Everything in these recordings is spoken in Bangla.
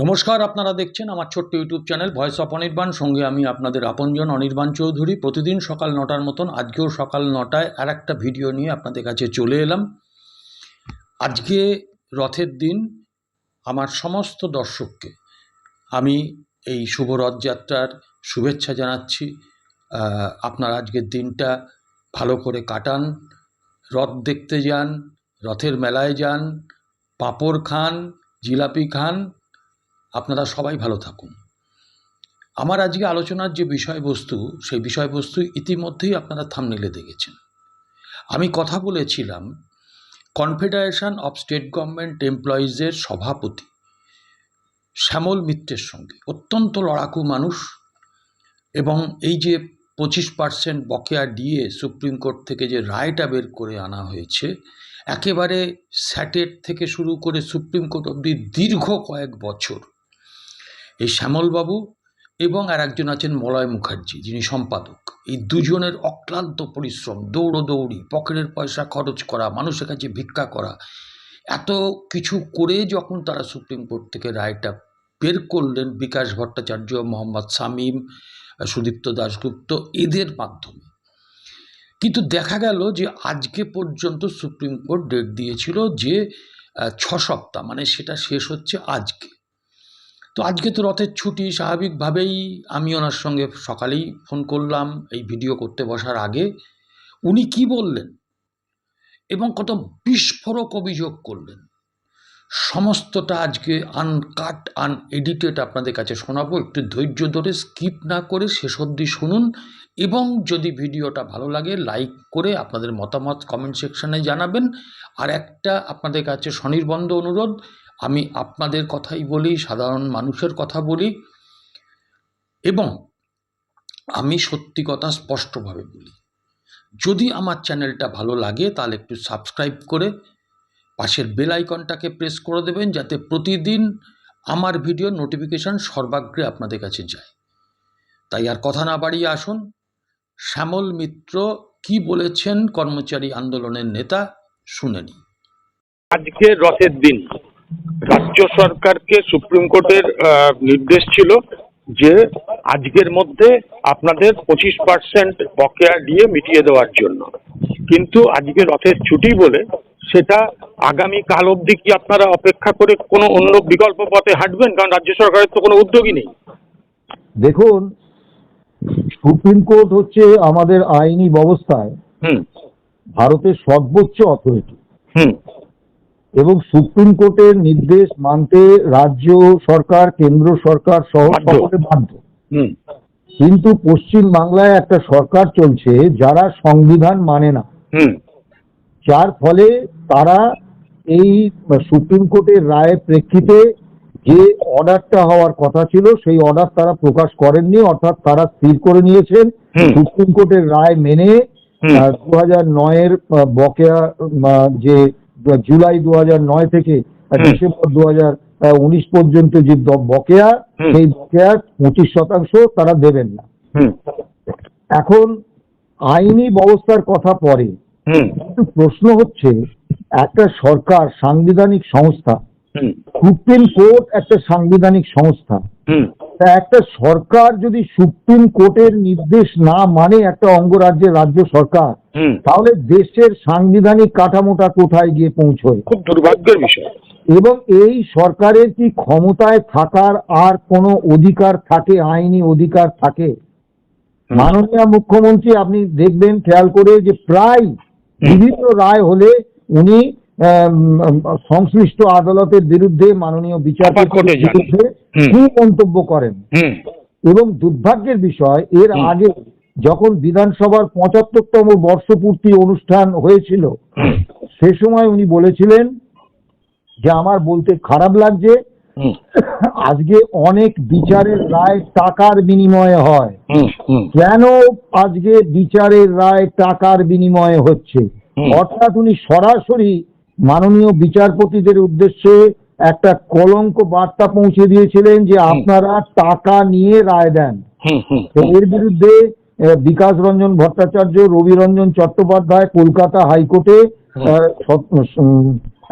নমস্কার, আপনারা দেখছেন আমার ছোট্ট YouTube channel voice of Anirban. সঙ্গে আমি আপনাদের আপনজন অনির্বাণ চৌধুরী। প্রতিদিন সকাল নটার মতন, আজকেও সকাল নটায় আর একটা ভিডিও নিয়ে আপনাদের কাছে চলে এলাম। আজকে রথের দিন আমার সমস্ত দর্শককে আমি এই শুভ রথযাত্রার শুভেচ্ছা জানাচ্ছি। আপনার আজকের দিনটা ভালো করে কাটান, রথ দেখতে যান, রথের মেলায় যান, পাঁপড় খান, জিলাপি খান আপনারা সবাই ভালো থাকুন। আমার আজকে আলোচনার যে বিষয়বস্তু, সেই বিষয়বস্তু ইতিমধ্যেই আপনারা থামনেলে দেখেছেন। আমি কথা বলেছিলাম কনফেডারেশন অফ স্টেট গভর্নমেন্ট এমপ্লয়িজের সভাপতি শ্যামল মিত্রের সঙ্গে। অত্যন্ত লড়াকু মানুষ এবং এই যে পঁচিশ পার্সেন্ট বকেয়া দিয়ে সুপ্রিম কোর্ট থেকে যে রায়টা বের করে আনা হয়েছে, একেবারে স্যাটেট থেকে শুরু করে সুপ্রিম কোর্ট অবধি দীর্ঘ কয়েক বছর এই শ্যামলবাবু এবং আর একজন আছেন মলয় মুখার্জি, যিনি সম্পাদক। এই দুজনের অক্লান্ত পরিশ্রম দৌড়োদৌড়ি পকেটের পয়সা খরচ করা, মানুষের কাছে ভিক্ষা করা, এত কিছু করে যখন তারা সুপ্রিম কোর্ট থেকে রায়টা বের করলেন বিকাশ ভট্টাচার্য, মোহাম্মদ শামীম, সুদীপ্ত দাশগুপ্ত, এদের মাধ্যমে। কিন্তু দেখা গেল যে আজকে পর্যন্ত সুপ্রিম কোর্ট ডেট দিয়েছিল যে ছ সপ্তাহ মানে সেটা শেষ হচ্ছে আজকে। তো আজকে তো রথের ছুটি, স্বাভাবিকভাবেই আমি ওনার সঙ্গে সকালেই ফোন করলাম, এই ভিডিও করতে বসার আগে। উনি কি বললেন? এবং কত বিস্ফোরক অভিযোগ করলেন। সমস্তটা আজকে আনকাট আনএডিটেড আপনাদের কাছে শোনাবো। একটু ধৈর্য ধরে স্কিপ না করে শেষ অবধি শুনুন। এবং যদি ভিডিওটা ভালো লাগে লাইক করে আপনাদের মতামত কমেন্ট সেকশনে জানাবেন। আর একটা আপনাদের কাছে স্বনির্বন্ধ অনুরোধ আমি আপনাদের কথাই বলি, সাধারণ মানুষের কথা বলি এবং আমি সত্যি কথা স্পষ্টভাবে বলি। যদি আমার চ্যানেলটা ভালো লাগে, তাহলে একটু সাবস্ক্রাইব করে পাশের বেল আইকনটাকে প্রেস করে দেবেন, যাতে প্রতিদিন আমার ভিডিও নোটিফিকেশন সর্বাগ্রে আপনাদের কাছে যায়। তাই আর কথা না বাড়িয়ে আসুন। শ্যামল মিত্র কি বলেছেন কর্মচারী আন্দোলনের নেতা শুনে নিই আজকে রথের দিন। রাজ্য সরকারকে সুপ্রিম কোর্টের নির্দেশ ছিল যে আজকের মধ্যে আপনাদের পঁচিশ পার্সেন্ট বকেয়া দিয়ে মিটিয়ে দেওয়ার জন্য। কিন্তু আজকে রথের ছুটি বলে সেটা আগামী কাল অবধি কি আপনারা অপেক্ষা করে কোনো অন্য বিকল্প পথে হাঁটবেন? কারণ রাজ্য সরকারের তো কোনো উদ্যোগই নেই। দেখুন সুপ্রিম কোর্ট হচ্ছে আমাদের আইনি ব্যবস্থায় হুম। ভারতের সর্বোচ্চ অথরিটি হুম। এবং সুপ্রিম কোর্টের নির্দেশ মানতে রাজ্য সরকার কেন্দ্র সরকার সহ। সকলে বাধ্য। কিন্তু পশ্চিম বাংলায় একটা সরকার চলছে যারা সংবিধান মানে না। যার ফলে তারা এই সুপ্রিম কোর্টের রায়ের প্রেক্ষিতে যে অর্ডারটা হওয়ার কথা ছিল সেই অর্ডার তারা প্রকাশ করেননি অর্থাৎ তারা স্থির করে নিয়েছেন। সুপ্রিম কোর্টের রায় মেনে। দু হাজার নয়ের বকেয়া যে জুলাই দু নয় থেকে ডিসেম্বর দু উনিশ পর্যন্ত যে বকেয়া সেই বকেয়ার পঁচিশ শতাংশ তারা দেবেন না। এখন আইনি ব্যবস্থার কথা পরে হুম। কিন্তু প্রশ্ন হচ্ছে একটা সরকার সাংবিধানিক সংস্থা সুপ্রিম কোর্ট একটা সাংবিধানিক সংস্থা একটা সরকার যদি সুপ্রিম কোর্টের নির্দেশ না মানে একটা অঙ্গরাজ্যের রাজ্য সরকার তাহলে দেশের সাংবিধানিক কাঠামোটা কোথায় গিয়ে পৌঁছয়? খুব দুর্ভাগ্যের বিষয়। এবং এই সরকারের কি ক্ষমতায় থাকার আর কোনো অধিকার থাকে আইনি অধিকার থাকে? মাননীয় মুখ্যমন্ত্রী আপনি দেখবেন খেয়াল করে যে প্রায় বিভিন্ন রায় হলে উনি সংশ্লিষ্ট আদালতের বিরুদ্ধে মাননীয় বিচারপতির বিরুদ্ধে কি মন্তব্য করেন। এবং দুর্ভাগ্যের বিষয় এর। আগে যখন বিধানসভার পঁচাত্তরতম বর্ষপূর্তি অনুষ্ঠান হয়েছিল সে সময় উনি বলেছিলেন যে আমার বলতে খারাপ লাগছে। আজকে অনেক বিচারের রায় টাকার বিনিময়ে হয়। কেন আজকে বিচারের রায় টাকার বিনিময়ে হচ্ছে? অর্থাৎ উনি সরাসরি মাননীয় বিচারপতিদের উদ্দেশ্যে একটা কলঙ্ক বার্তা পৌঁছে দিয়েছিলেন যে আপনারা টাকা নিয়ে রায় দেন। এর বিরুদ্ধে বিকাশ রঞ্জন ভট্টাচার্য রবি রঞ্জন চট্টোপাধ্যায় কলকাতা হাইকোর্টে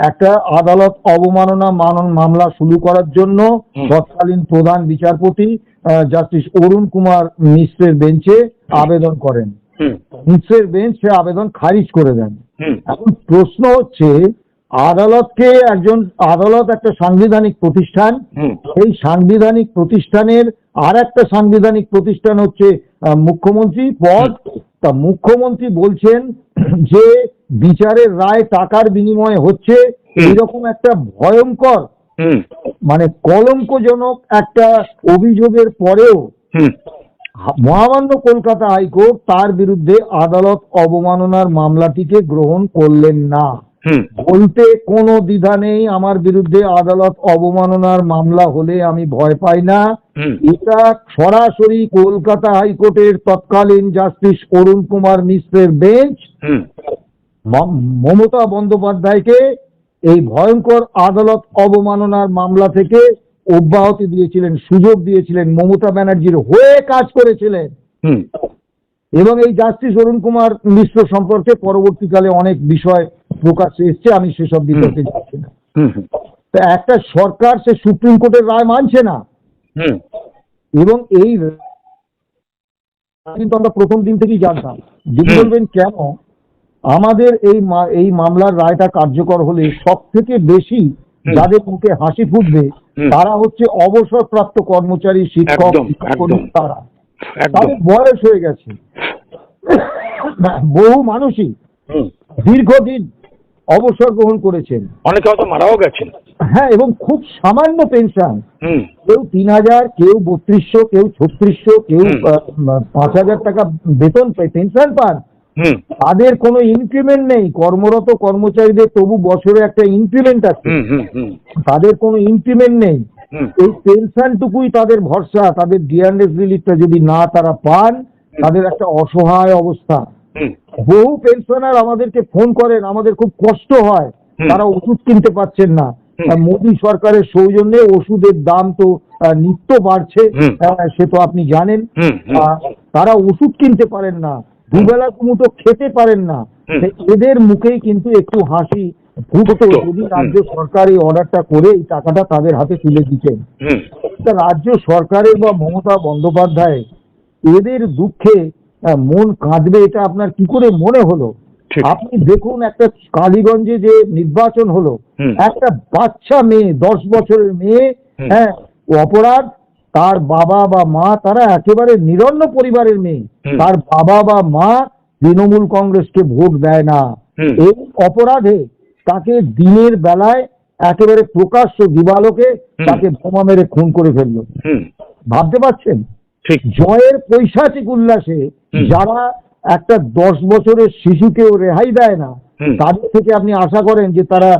একটা আদালত অবমাননা মানন মামলা শুরু করার জন্য তৎকালীন প্রধান বিচারপতি জাস্টিস অরুণ কুমার মিশ্রের বেঞ্চে আবেদন করেন। বেঞ্চ সে আবেদন খারিজ করে দেন। এখন প্রশ্ন হচ্ছে আদালতকে একজন আদালত একটা সাংবিধানিক প্রতিষ্ঠান। এই সাংবিধানিক প্রতিষ্ঠানের আর একটা সাংবিধানিক প্রতিষ্ঠান হচ্ছে মুখ্যমন্ত্রী। পদ তা মুখ্যমন্ত্রী বলছেন যে বিচারের রায় টাকার বিনিময়ে হচ্ছে। এইরকম একটা ভয়ঙ্কর মানে কলঙ্কজনক একটা অভিযোগের পরেও মহামান্য কলকাতা হাইকোর্ট তার বিরুদ্ধে আদালত অবমাননার মামলাটিকে গ্রহণ করলেন না। বলতে কোনো দ্বিধা নেই আমার বিরুদ্ধে আদালত অবমাননার মামলা হলে আমি ভয় পাই না। এটা সরাসরি কলকাতা হাইকোর্টের তৎকালীন জাস্টিস অরুণ কুমার মিশ্রের বেঞ্চ। হুম। মমতা বন্দ্যোপাধ্যায়কে এই ভয়ঙ্কর আদালত অবমাননার মামলা থেকে অব্যাহতি দিয়েছিলেন সুযোগ দিয়েছিলেন মমতা ব্যানার্জির হয়ে কাজ করেছিলেন। এবং এই জাস্টিস অরুণ কুমার মিশ্র সম্পর্কে পরবর্তীকালে অনেক বিষয় প্রকাশ্যে এসছে আমি সেসব বিতর্কে যাচ্ছি না। হুম একটা সরকার সে সুপ্রিম কোর্টের রায় মানছে না। হুম। এবং এই কিন্তু আমরা প্রথম দিন থেকেই জানতাম। যদি বলবেন কেন আমাদের এই এই মামলার রায়টা কার্যকর হলে সব থেকে বেশি। যাদের মুখে হাসি ফুটবে তারা হচ্ছে অবসরপ্রাপ্ত কর্মচারী শিক্ষক। তারা। তাদের বয়স হয়ে গেছে। বহু মানুষই দীর্ঘদিন অবসর গ্রহণ করেছেন। অনেকে হয়তো মারাও গেছেন। হ্যাঁ এবং খুব সামান্য পেনশন। কেউ তিন হাজার কেউ বত্রিশশো কেউ ছত্রিশশো কেউ পাঁচ হাজার টাকা বেতন পেনশন পান। তাদের কোনো ইনক্রিমেন্ট নেই। কর্মরত কর্মচারীদের তবু বছরে একটা ইনক্রিমেন্ট আছে। তাদের কোনো ইনক্রিমেন্ট নেই। এই পেনশনটুকুই তাদের ভরসা তাদের ডিআরএস রিলিফটা যদি না তারা পান তাদের একটা অসহায় অবস্থা। বহু পেনশনার আমাদেরকে ফোন করেন আমাদের খুব কষ্ট হয়। তারা ওষুধ কিনতে পারছেন না। মোদী সরকারের সৌজন্যে ওষুধের দাম তো নিত্য বাড়ছে। সে তো আপনি জানেন। তারা ওষুধ কিনতে পারেন না। দুবেলা কুমুটো খেতে পারেন না। এদের মুখেই কিন্তু একটু হাসি। ফুটতো। যদি রাজ্য সরকার এই অর্ডারটা করে এই টাকাটা তাদের হাতে তুলে দিতেন। রাজ্য সরকারের বা মমতা বন্দ্যোপাধ্যায় এদের দুঃখে মন কাঁদবে এটা আপনার কি করে মনে হলো? আপনি দেখুন একটা কালীগঞ্জে যে নির্বাচন হলো একটা বাচ্চা মেয়ে দশ বছরের মেয়ে হ্যাঁ অপরাধ তার বাবা বা মা তারা একেবারে নিরন্ন পরিবারের মেয়ে। তার বাবা বা মা তৃণমূল কংগ্রেসকে ভোট দেয় না। এই অপরাধে তাকে দিনের বেলায় একেবারে প্রকাশ্য দিবালোকে তাকে বোমা মেরে খুন করে ফেলল। ভাবতে পারছেন? জয়ের পৈশাচিক উল্লাসে যারা একটা দশ বছরের শিশুকেও রেহাই দেয় না তাদের থেকে আপনি আশা করেন যে তারা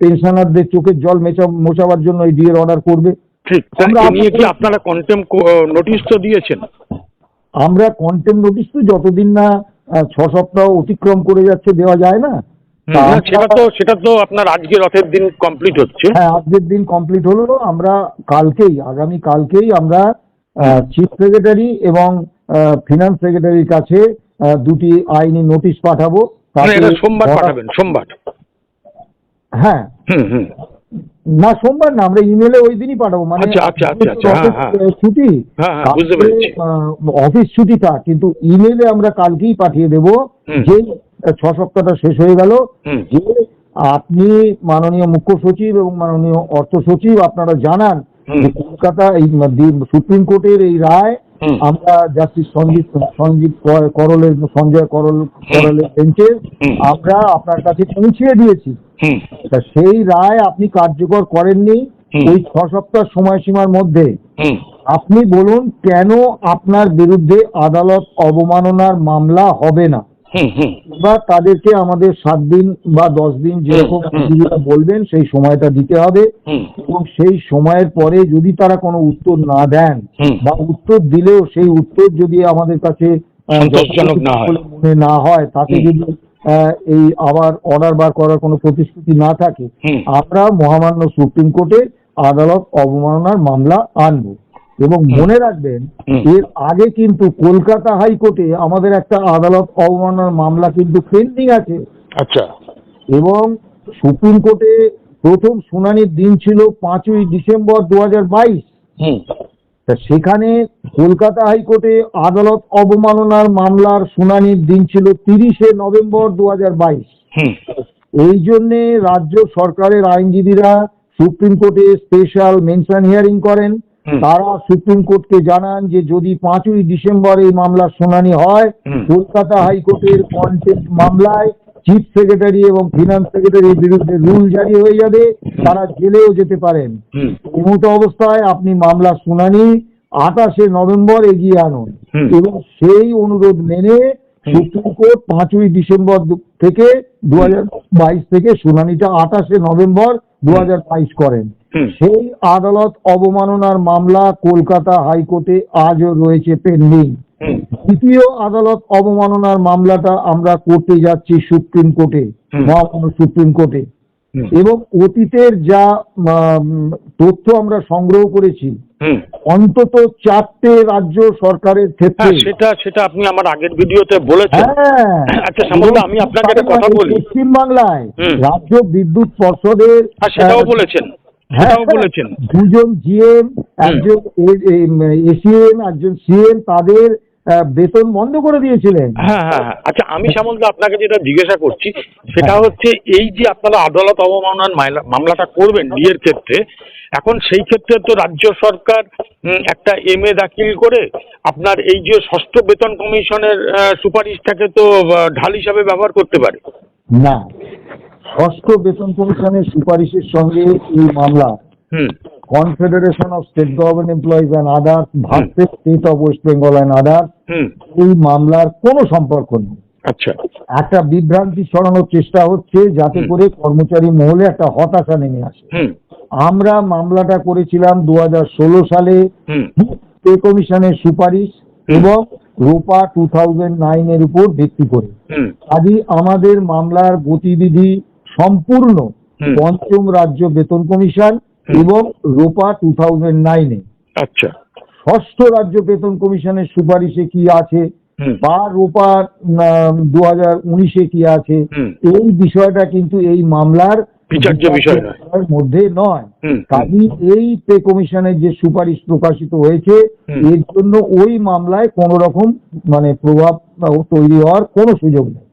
পেনশনারদের চোখের জল মেচা মোছাবার জন্য এই ডিএর অর্ডার করবে? ঠিক তা নিয়ে কি আপনারা কন্টেম নোটিশ তো দিয়েছেন? আমরা কন্টেন্ট নোটিশ তো যতদিন না ছ সপ্তাহ অতিক্রম করে যাচ্ছে দেওয়া যায় না। সেটা তো সেটা তো আপনার আজকে রথের দিন কমপ্লিট হচ্ছে। হ্যাঁ আজকের দিন কমপ্লিট হলো। আমরা কালকেই আগামী কালকেই আমরা চিফ সেক্রেটারি এবং ফিনান্স সেক্রেটারির কাছে দুটি আইনি নোটিশ পাঠাবো। সোমবার পাঠাবেন সোমবার। হ্যাঁ। হুম হুম। না সোমবার না আমরা ইমেলে ওই দিনই পাঠাবো মানে অফিস। ছুটি অফিস ছুটিটা কিন্তু ইমেলে আমরা কালকেই পাঠিয়ে দেবো। যে ছ সপ্তাহটা শেষ হয়ে গেল যে আপনি মাননীয় মুখ্য সচিব এবং মাননীয় অর্থ সচিব আপনারা জানান যে কলকাতা এই সুপ্রিম কোর্টের এই রায়। আমরা যাচ্ছি সঞ্জীব সঞ্জীব কর- করলের সঞ্জয় করল করলের বেঞ্চে আমরা আপনার কাছে পৌঁছিয়ে দিয়েছি। তা সেই রায় আপনি কার্যকর করেননি। এই ওই ছ সপ্তাহ সময়সীমার মধ্যে। আপনি বলুন কেন আপনার বিরুদ্ধে আদালত অবমাননার মামলা হবে না? বা তাদেরকে আমাদের সাত দিন বা দশ দিন যেরকম বলবেন সেই সময়টা দিতে হবে। এবং সেই সময়ের পরে যদি তারা কোনো উত্তর না দেন বা উত্তর দিলেও সেই উত্তর যদি আমাদের কাছে না হয়। মনে না হয় তাতে যদি এই আবার অর্ডার বার করার কোনো প্রতিশ্রুতি না থাকে আমরা মহামান্য সুপ্রিম কোর্টে আদালত অবমাননার মামলা আনব। এবং মনে রাখবেন এর আগে কিন্তু কলকাতা হাইকোর্টে আমাদের একটা আদালত অবমাননার মামলা কিন্তু পেন্ডিং আছে। আচ্ছা। এবং সুপ্রিম কোর্টে প্রথম শুনানির দিন ছিল পাঁচই ডিসেম্বর দু হাজার বাইশ তা সেখানে কলকাতা হাইকোর্টে আদালত অবমাননার মামলার শুনানির দিন ছিল তিরিশে নভেম্বর দু হাজার বাইশ। হুম। এই জন্যে রাজ্য সরকারের আইনজীবীরা সুপ্রিম কোর্টে স্পেশাল মেনশন হিয়ারিং করেন। তারা সুপ্রিম কোর্টকে জানান যে যদি পাঁচই ডিসেম্বর এই মামলার শুনানি হয় কলকাতা হাইকোর্টের কন্টেম্প মামলায় চিফ সেক্রেটারি এবং ফিনান্স সেক্রেটারির বিরুদ্ধে রুল জারি হয়ে যাবে তারা জেলেও যেতে পারেন। এমতো অবস্থায় আপনি মামলার শুনানি আঠাশে নভেম্বর এগিয়ে আনুন। এবং সেই অনুরোধ মেনে সুপ্রিম কোর্ট পাঁচই ডিসেম্বর থেকে দু বাইশ থেকে শুনানিটা আঠাশে নভেম্বর দু বাইশ করেন। সেই আদালত অবমাননার মামলা কলকাতা হাইকোর্টে আজও রয়েছে পেন্ডিং। দ্বিতীয় আদালত অবমাননার মামলাটা আমরা করতে যাচ্ছি সুপ্রিম কোর্টে হুম। মহামান্য সুপ্রিম কোর্টে। এবং অতীতের যা তথ্য আমরা সংগ্রহ করেছি অন্তত চারটে রাজ্য সরকারের ক্ষেত্রে। হ্যাঁ সেটা সেটা আপনি আমার আগের ভিডিওতে বলেছেন। হ্যাঁ। আচ্ছা, শ্যামলদা, আমি আপনাকে একটা কথা বলি। পশ্চিম বাংলায় রাজ্য বিদ্যুৎ পর্ষদের সেটাও বলেছেন। হ্যাঁ, বলেছেন। দুজন জিএম একজন এসিএম একজন সিএম তাদের বেতন বন্ধ করে দিয়েছিলেন। হ্যাঁ হ্যাঁ হ্যাঁ। আচ্ছা আমি শ্যামলদা আপনাকে যেটা জিজ্ঞাসা করছি সেটা হচ্ছে এই যে আপনারা আদালত অবমাননার মামলাটা করবেন বিয়ের ক্ষেত্রে এখন সেই ক্ষেত্রে তো রাজ্য সরকার একটা এম এ দাখিল করে আপনার এই যে ষষ্ঠ বেতন কমিশনের সুপারিশটাকে তো ঢাল হিসাবে ব্যবহার করতে পারে। না। ষষ্ঠ বেতন কমিশনের সুপারিশের সঙ্গে এই মামলা। হুম। Confederation of state government employees and others versus state of West Bengal and others এই মামলার কোনো সম্পর্ক নেই। আচ্ছা। একটা বিভ্রান্তি ছড়ানোর চেষ্টা হচ্ছে যাতে করে কর্মচারী মহলে একটা হতাশা নেমে আসে। আমরা মামলাটা করেছিলাম দু হাজার ষোলো সালে। পে কমিশনের সুপারিশ এবং রোপা টু থাউজেন্ড নাইনের উপর ভিত্তি করে। আদি আমাদের মামলার গতিবিধি সম্পূর্ণ পঞ্চম রাজ্য বেতন কমিশন এবং রোপা টু থাউজেন্ড নাইনে আচ্ছা। ষষ্ঠ রাজ্য বেতন কমিশনের সুপারিশে কি আছে? বা রোপা দু হাজার উনিশে কি আছে? এই বিষয়টা কিন্তু এই মামলার মধ্যে নয়। কাজী এই পে কমিশনের যে সুপারিশ প্রকাশিত হয়েছে এর জন্য ওই মামলায় কোন রকম মানে প্রভাব তৈরি হওয়ার কোনো সুযোগ নেই।